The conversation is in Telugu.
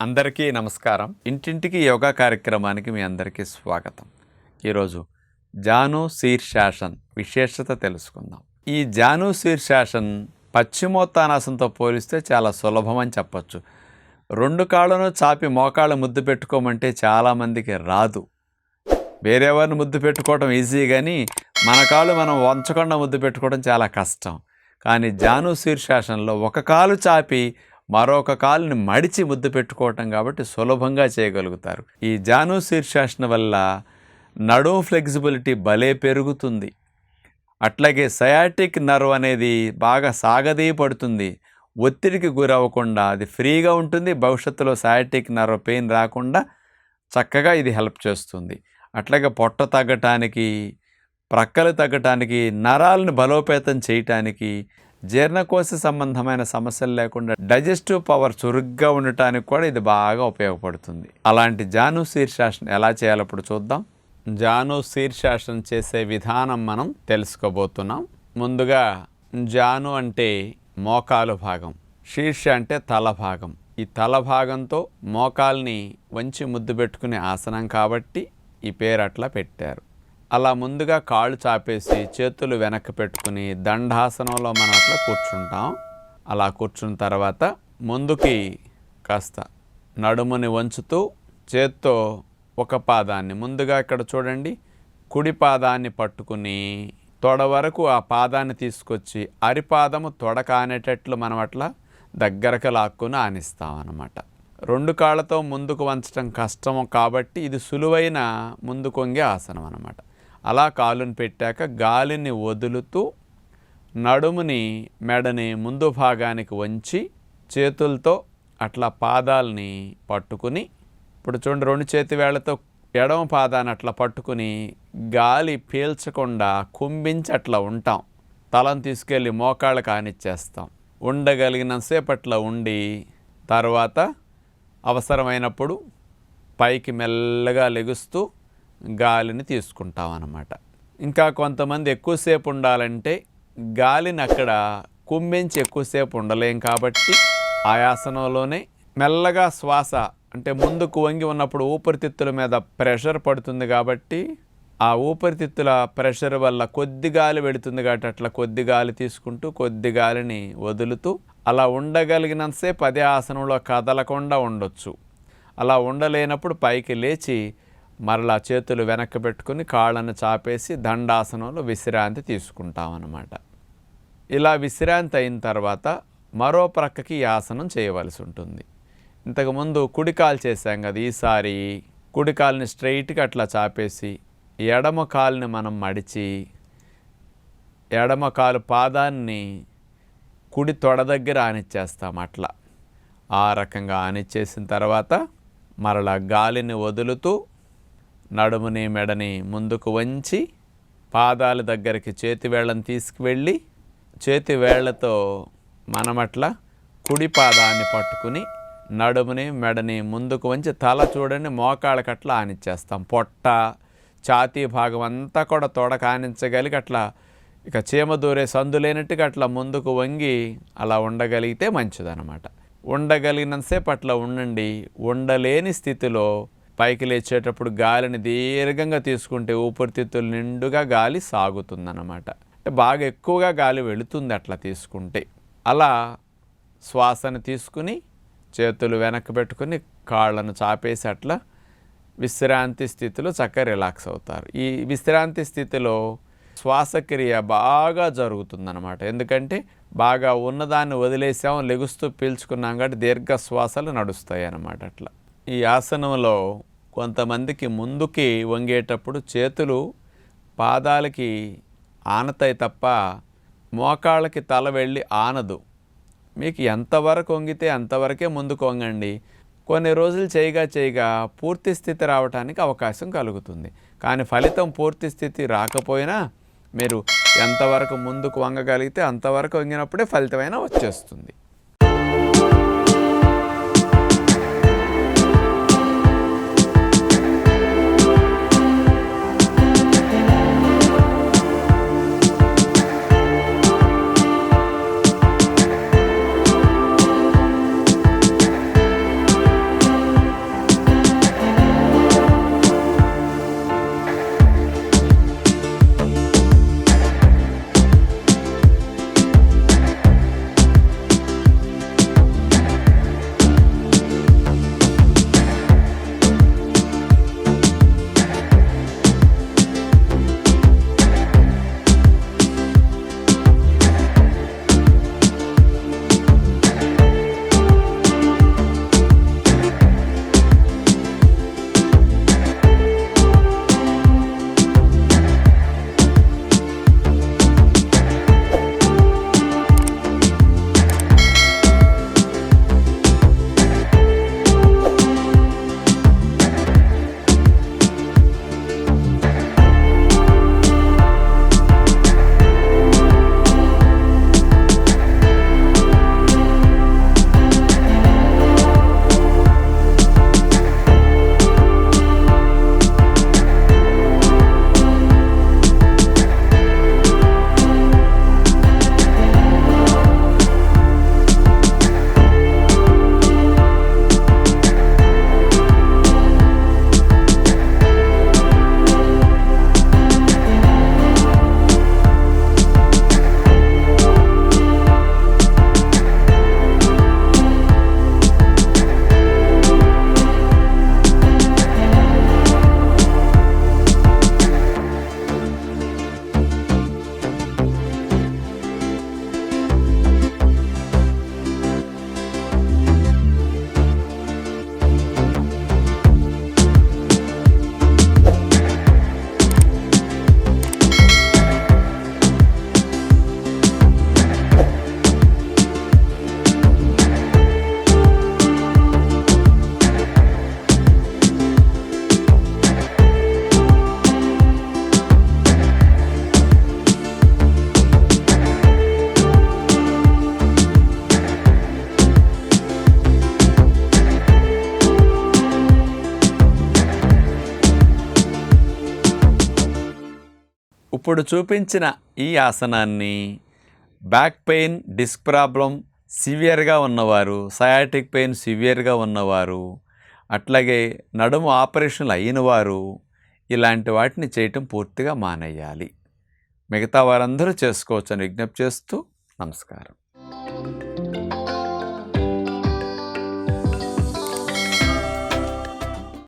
అందరికీ నమస్కారం. ఇంటింటికి యోగా కార్యక్రమానికి మీ అందరికీ స్వాగతం. ఈరోజు జాను శీర్షాసన్ విశేషత తెలుసుకుందాం. ఈ జాను శీర్షాసన్ పశ్చిమోత్తానాసంతో పోలిస్తే చాలా సులభం అని చెప్పొచ్చు. రెండు కాళ్ళను చాపి మోకాళ్ళు ముద్దు పెట్టుకోమంటే చాలామందికి రాదు. వేరేవారిని ముద్దు పెట్టుకోవడం ఈజీ కానీ మన కాలు మనం వంచకుండా ముద్దు పెట్టుకోవడం చాలా కష్టం. కానీ జాను శీర్షాసనంలో ఒక కాలు చాపి మరొక కాలుని మడిచి ముద్దు పెట్టుకోవటం కాబట్టి సులభంగా చేయగలుగుతారు. ఈ జాను శీర్షాసన వల్ల నడుము ఫ్లెక్సిబిలిటీ భలే పెరుగుతుంది. అట్లాగే సయాటిక్ నర్వ్ అనేది బాగా సాగదీయపడుతుంది ఒత్తిడికి గురవ్వకుండా అది ఫ్రీగా ఉంటుంది. భవిష్యత్తులో సయాటిక్ నర్వ్ పెయిన్ రాకుండా చక్కగా ఇది హెల్ప్ చేస్తుంది. అట్లాగే పొట్ట తగ్గటానికి ప్రక్కలు తగ్గటానికి నరాలను బలోపేతం చేయటానికి జీర్ణకోశ సంబంధమైన సమస్యలు లేకుండా డైజెస్టివ్ పవర్ చురుగ్గా ఉండటానికి కూడా ఇది బాగా ఉపయోగపడుతుంది. అలాంటి జాను శీర్షాసనం ఎలా చేయాలో ఇప్పుడు చూద్దాం. జాను శీర్షాసనం చేసే విధానం మనం తెలుసుకోబోతున్నాం. ముందుగా జాను అంటే మోకాలు భాగం శీర్ష అంటే తల భాగం. ఈ తల భాగంతో మోకాల్ని వంచి ముద్దు పెట్టుకునే ఆసనం కాబట్టి ఈ పేరు అట్లా పెట్టారు. అలా ముందుగా కాళ్ళు చాపేసి చేతులు వెనక్కి పెట్టుకుని దండాసనంలో మనం అట్లా కూర్చుంటాం. అలా కూర్చున్న తర్వాత ముందుకి కాస్త నడుముని వంచుతూ చేత్తో ఒక పాదాన్ని ముందుగా ఇక్కడ చూడండి. కుడి పాదాన్ని పట్టుకుని తొడ వరకు ఆ పాదాన్ని తీసుకొచ్చి అరిపాదము తొడ కానేటట్లు మనం అట్లా దగ్గరకు లాక్కుని ఆనిస్తాం అన్నమాట. రెండు కాళ్ళతో ముందుకు వంచడం కష్టము కాబట్టి ఇది సులువైన ముందు కొంగే ఆసనం అన్నమాట. అలా కాలుని పెట్టాక గాలిని వదులుతూ నడుముని మెడని ముందు భాగానికి వంచి చేతులతో అట్లా పాదాలని పట్టుకుని ఇప్పుడు చూడండి రెండు చేతి వేళ్ళతో ఎడమ పాదాన్ని అట్లా పట్టుకుని గాలి పీల్చకుండా కుంభించి అట్లా ఉంటాం. తలను తీసుకెళ్ళి మోకాళ్ళు కానిచ్చేస్తాం. ఉండగలిగినంతసేపు అట్లా ఉండి తర్వాత అవసరమైనప్పుడు పైకి మెల్లగా లెగుస్తూ గాలిని తీసుకుంటాం అన్నమాట ఇంకా కొంతమంది ఎక్కువసేపు ఉండాలంటే గాలిని అక్కడ కుంభించి ఎక్కువసేపు ఉండలేం కాబట్టి ఆయాసనంలోనే మెల్లగా శ్వాస అంటే ముందుకు వంగి ఉన్నప్పుడు ఊపిరితిత్తుల మీద ప్రెషర్ పడుతుంది కాబట్టి ఆ ఊపిరితిత్తుల ప్రెషర్ వల్ల కొద్ది గాలి పెడుతుంది కాబట్టి అట్లా కొద్ది గాలి తీసుకుంటూ కొద్ది గాలిని వదులుతూ అలా ఉండగలిగినంతసేపు అదే ఆసనంలో కదలకుండా ఉండొచ్చు. అలా ఉండలేనప్పుడు పైకి లేచి మరలా చేతులు వెనక్కి పెట్టుకుని కాళ్ళను చాపేసి దండాసనంలో విశ్రాంతి తీసుకుంటాం అన్నమాట ఇలా విశ్రాంతి అయిన తర్వాత మరో ప్రక్కకి ఆసనం చేయవలసి ఉంటుంది. ఇంతకుముందు కుడికాలు చేశాం కదా ఈసారి. కుడికాల్ని స్ట్రైట్గా అట్లా చాపేసి ఎడమ కాలుని మనం మడిచి ఎడమ కాలు పాదాన్ని కుడి తొడ దగ్గర ఆనిచ్చేస్తాం అట్లా. ఆ రకంగా ఆనిచ్చేసిన తర్వాత మరలా గాలిని వదులుతూ నడుముని మెడని ముందుకు వంచి పాదాల దగ్గరికి చేతివేళ్ళని తీసుకువెళ్ళి చేతి మనమట్ల కుడి పాదాన్ని పట్టుకుని నడుముని మెడని ముందుకు వంచి తల చూడని మోకాళ్ళకట్లా ఆనిచ్చేస్తాం. పొట్ట ఛాతీ భాగం అంతా కూడా తొడకానించగలిగి అట్లా ఇక చీమ దూరే సందు లేనట్టుగా అట్లా ముందుకు వంగి అలా ఉండగలిగితే మంచిదన్నమాట. ఉండగలిగినంతసేపు అట్లా ఉండండి. ఉండలేని స్థితిలో పైకి లేచేటప్పుడు గాలిని దీర్ఘంగా తీసుకుంటే ఊపిరితిత్తులు నిండుగా గాలి సాగుతుందన్నమాట. అంటే బాగా ఎక్కువగా గాలి వెళుతుంది అట్లా తీసుకుంటే. అలా శ్వాసను తీసుకుని చేతులు వెనక్కి పెట్టుకుని కాళ్ళను చాపేసి అట్లా విశ్రాంతి స్థితిలో చక్కగా రిలాక్స్ అవుతారు. ఈ విశ్రాంతి స్థితిలో శ్వాసక్రియ బాగా జరుగుతుందన్నమాట. ఎందుకంటే బాగా ఉన్నదాన్ని వదిలేసాం లెగుస్తూ పీల్చుకున్నాం కాబట్టి దీర్ఘ శ్వాసలు నడుస్తాయి అన్నమాట అట్లా. ఈ ఆసనంలో కొంతమందికి ముందుకి వంగేటప్పుడు చేతులు పాదాలకి ఆనతాయి తప్ప మోకాళ్ళకి తల వెళ్ళి ఆనదు. మీకు ఎంతవరకు వంగితే అంతవరకే ముందుకు వంగండి. కొన్ని రోజులు చేయగా చేయగా పూర్తి స్థితి రావడానికి అవకాశం కలుగుతుంది. కానీ ఫలితం పూర్తి స్థితి రాకపోయినా మీరు ఎంతవరకు ముందుకు వంగగలిగితే అంతవరకు వంగినప్పుడే ఫలితమైన వచ్చేస్తుంది. ఇప్పుడు చూపించిన ఈ ఆసనాన్ని బ్యాక్ పెయిన్ డిస్క్ ప్రాబ్లం సివియర్గా ఉన్నవారు సయాటిక్ పెయిన్ సివియర్గా ఉన్నవారు అట్లాగే నడుము ఆపరేషన్లు అయిన వారు ఇలాంటి వాటిని చేయటం పూర్తిగా మానేయాలి. మిగతా వారందరూ చేసుకోవచ్చని విజ్ఞప్తి చేస్తూ నమస్కారం.